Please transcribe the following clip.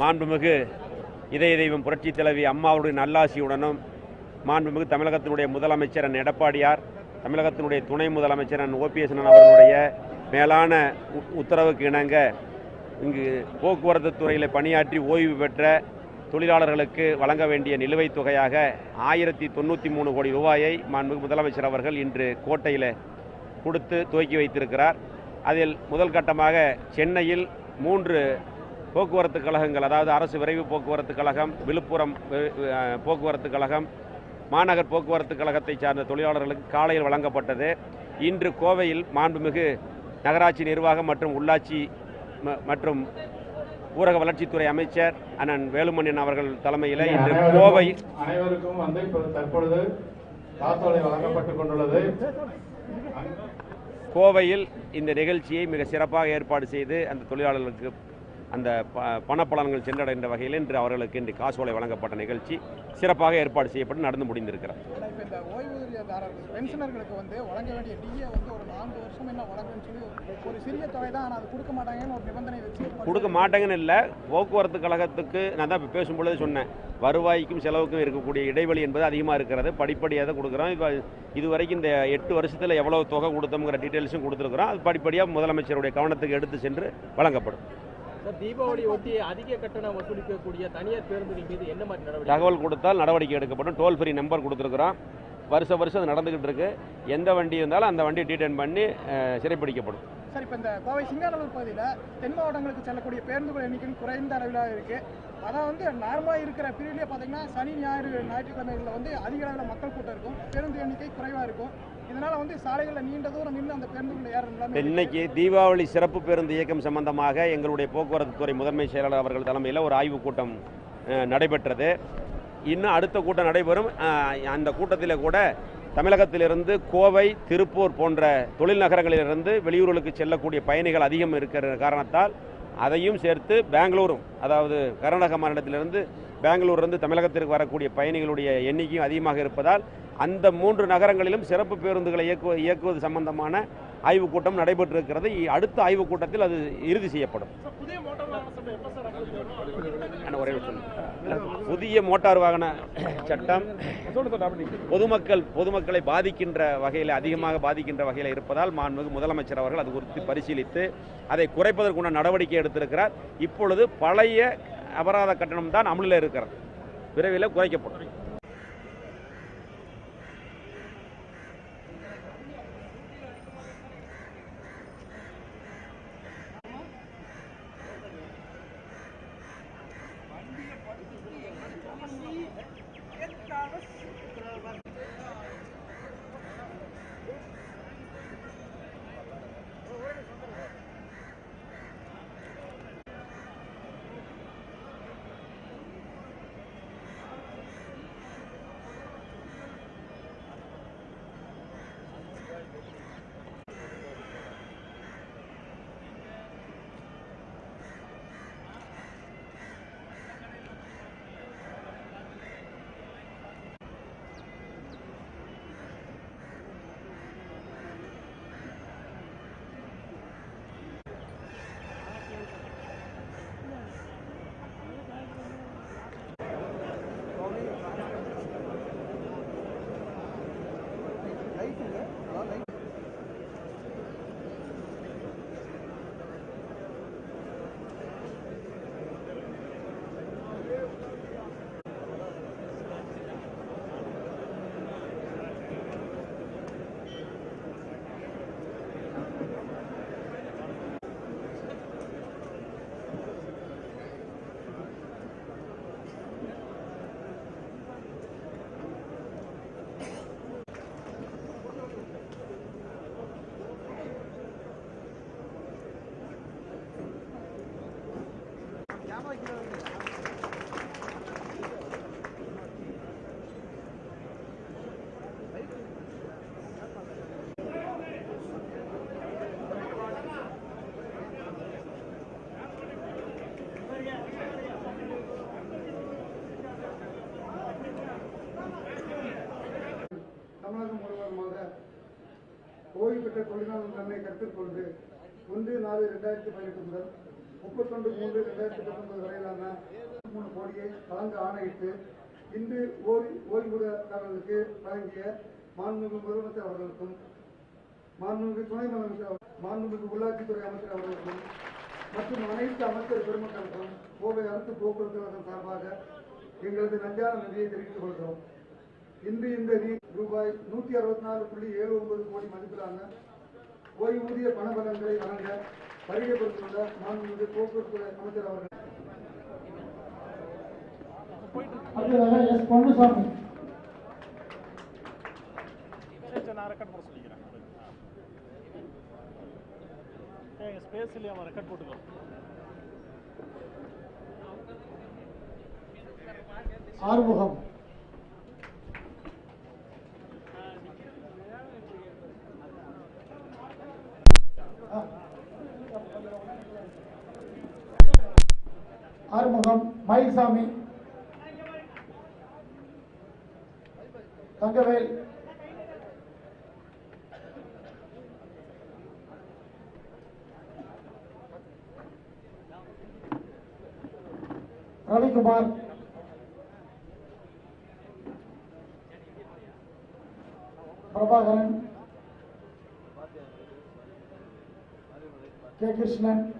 மாண்புமிகு இதய தெய்வம் புரட்சி தலைவி அம்மாவுடைய நல்லாசியுடனும் மாண்புமிகு தமிழகத்தினுடைய முதலமைச்சர் எடப்பாடியார் தமிழகத்தினுடைய துணை முதலமைச்சர் அண்ணன் ஓபிஎஸ் அவர்களுடைய மேலான உ- உத்தரவுக்கு இணங்க இங்கு போக்குவரத்து துறையில் பணியாற்றி ஓய்வு பெற்ற தொழிலாளர்களுக்கு வழங்க வேண்டிய நிலுவைத் தொகையாக ஆயிரத்தி தொண்ணூற்றி மூணு கோடி ரூபாயை மாண்புமிகு முதலமைச்சர் அவர்கள் இன்று கோட்டையில் கொடுத்து துவக்கி வைத்திருக்கிறார். அதில் முதல் கட்டமாக சென்னையில் மூன்று போக்குவரத்து கழகங்கள் அதாவது அரசு விரைவு போக்குவரத்து கழகம் விழுப்புரம் போக்குவரத்து கழகம் மாநகர் போக்குவரத்து கழகத்தை சார்ந்த தொழிலாளர்களுக்கு காலையில் வழங்கப்பட்டது. இன்று கோவையில் மாண்புமிகு நகராட்சி நிர்வாகம் மற்றும் உள்ளாட்சி மற்றும் ஊரக வளர்ச்சித்துறை அமைச்சர் அண்ணன் வேலுமணியன் அவர்கள் தலைமையில் இன்று கோவை அனைவருக்கும் வந்து தற்பொழுது காசோலை வழங்கப்பட்டுக் கொண்டுள்ளது. கோவையில் இந்த நிகழ்ச்சியை மிக சிறப்பாக ஏற்பாடு செய்து அந்த தொழிலாளர்களுக்கு அந்த ப பணப்பலன்கள் சென்றடைந்த வகையில் இன்று அவர்களுக்கு இன்று காசோலை வழங்கப்பட்ட நிகழ்ச்சி சிறப்பாக ஏற்பாடு செய்யப்பட்டு நடந்து முடிந்திருக்கிறது. ஆனா இப்ப இந்த ஓய்வூதியதாரர்கள் பென்ஷனர்களுக்கு வந்து வழங்க வேண்டிய டிஏ வந்து ஒரு நான்கு வருஷம் என்ன வழங்குன்னு சொல்லி ஒரு சிறிய தொகை தான் ஆனால் அது கொடுக்க மாட்டாங்கன்னு ஒரு நிபந்தனை வச்சு கொடுக்க மாட்டேங்கன்னு இல்லை போக்குவரத்து கழகத்துக்கு நான் தான் இப்போ பேசும்பொழுது சொன்னேன். வருவாய்க்கும் செலவுக்கும் இருக்கக்கூடிய இடைவெளி என்பது அதிகமாக இருக்கிறது. படிப்படியாக தான் கொடுக்குறோம். இப்போ இதுவரைக்கும் இந்த எட்டு வருஷத்தில் எவ்வளோ தொகை கொடுத்தோங்கிற டீட்டெயில்ஸும் கொடுத்துருக்குறோம். அது படிப்படியாக முதலமைச்சருடைய கவனத்துக்கு எடுத்து சென்று வழங்கப்படும். தீபாவளி ஒட்டி அதிக கட்டணம் வசூலிக்கக்கூடிய தனியார் பேருந்துகள் மீது என்ன மாதிரி நடவடிக்கை? தகவல் கொடுத்தால் நடவடிக்கை எடுக்கப்படும். டோல் ஃப்ரீ நம்பர் கொடுத்துருக்குறோம். வருஷ வருஷம் அது நடந்துக்கிட்டு இருக்கு. எந்த வண்டி இருந்தாலும் அந்த வண்டியை டீடைன் பண்ணி சிறைப்பிடிக்கப்படும். சார் இப்போ இந்த கோவை சிங்காநல்லூர் பகுதியில் தென் மாவட்டங்களுக்கு செல்லக்கூடிய பேருந்துகள் எண்ணிக்கை குறைந்த அளவில் இருக்கு. அதான் வந்து நார்மலாக இருக்கிற பீரியட்லேயே பார்த்தீங்கன்னா சனி ஞாயிறு ஞாயிற்றுக்கிழமைகளில் வந்து அதிக அளவில் மக்கள் கூட்டம் இருக்கும். பேருந்து எண்ணிக்கை குறைவாக இருக்கும். இதனால வந்து சாலைகளில் நீண்ட தூரம் நின்று அந்த பேருந்துகளில் ஏற இன்னைக்கு தீபாவளி சிறப்பு பேருந்து இயக்கம் சம்பந்தமாக எங்களுடைய போக்குவரத்து துறை முதன்மை செயலாளர் அவர்கள் தலைமையில் ஒரு ஆய்வுக் கூட்டம் நடைபெற்றது. இன்னும் அடுத்த கூட்டம் நடைபெறும். அந்த கூட்டத்தில் கூட தமிழகத்திலிருந்து கோவை திருப்பூர் போன்ற தொழில் நகரங்களிலிருந்து வெளியூர்களுக்கு செல்லக்கூடிய பயணிகள் அதிகம் இருக்கிற காரணத்தால் அதையும் சேர்த்து பெங்களூரும் அதாவது கர்நாடக மாநிலத்திலிருந்து பெங்களூர்லேருந்து தமிழகத்திற்கு வரக்கூடிய பயணிகளுடைய எண்ணிக்கையும் அதிகமாக இருப்பதால் அந்த மூன்று நகரங்களிலும் சிறப்பு பேருந்துகளை இயக்குவது இயக்குவது சம்பந்தமான ஆய்வுக் கூட்டம் நடைபெற்றிருக்கிறது. அடுத்த ஆய்வுக் கூட்டத்தில் அது இறுதி செய்யப்படும். ஒரே. புதிய மோட்டார் வாகன சட்டம் பொதுமக்கள் பொதுமக்களை பாதிக்கின்ற வகையில் அதிகமாக பாதிக்கின்ற வகையில் இருப்பதால் மாண்புமிகு முதலமைச்சர் அவர்கள் அது குறித்து பரிசீலித்து அதை குறைப்பதற்குண்டான நடவடிக்கை எடுத்திருக்கிறார். இப்பொழுது பழைய அபராத கட்டணம் தான் அமலில் இருக்கிறது. விரைவில் குறைக்கப்படும். தமிழகம் முழுவதுமாக ஓய்வு பெற்ற தொழிலாளர் நன்மை கற்றுக்கொண்டு ஒன்று நாலு இரண்டாயிரத்தி பதினெட்டு முதல் முப்பத்தொன்று மூன்று ரெண்டாயிரத்தி பத்தொன்பது வரையிலான கோடியை வழங்க ஆணையிட்டு இன்று ஓய்வு வழங்கிய மாண்புமிகு முதலமைச்சர் அவர்களுக்கும் மாண்புமிகு துணை முதலமைச்சர் மாண்புமிகு உள்ளாட்சித்துறை அமைச்சர் அவர்களுக்கும் மற்றும் அனைத்து அமைச்சர் பெருமக்களுக்கும் கோவை அரசு போக்குவரத்து கழகம் சார்பாக எங்களது நஞ்சான நிதியை தெரிவித்துக் கொள்கிறோம். இன்று இந்த நிதி ரூபாய் நூத்தி அறுபத்தி நாலு புள்ளி ஏழு ஒன்பது கோடி மதிப்பிலான ஓய்வூதிய பணபலன்களை வழங்க வருகைப்படுத்தியுள்ள மாண்புமிகு போக்குவரத்து துறை அமைச்சர் அவர்கள். அடுத்ததாக எஸ் பொன்னுசாமி நான் ரெக்கார்ட் போட சொல்லிக்கிறேன். எங்கள் ஸ்பேஸ்லேயே அவன் ரெக்கார்ட் போட்டுக்கோ. ஆறுமுகம். ஆறுமுகம் மயில்சாமி தங்கவேல். ரவிக்குமார். பிரபாகரன். கே கிருஷ்ணன்.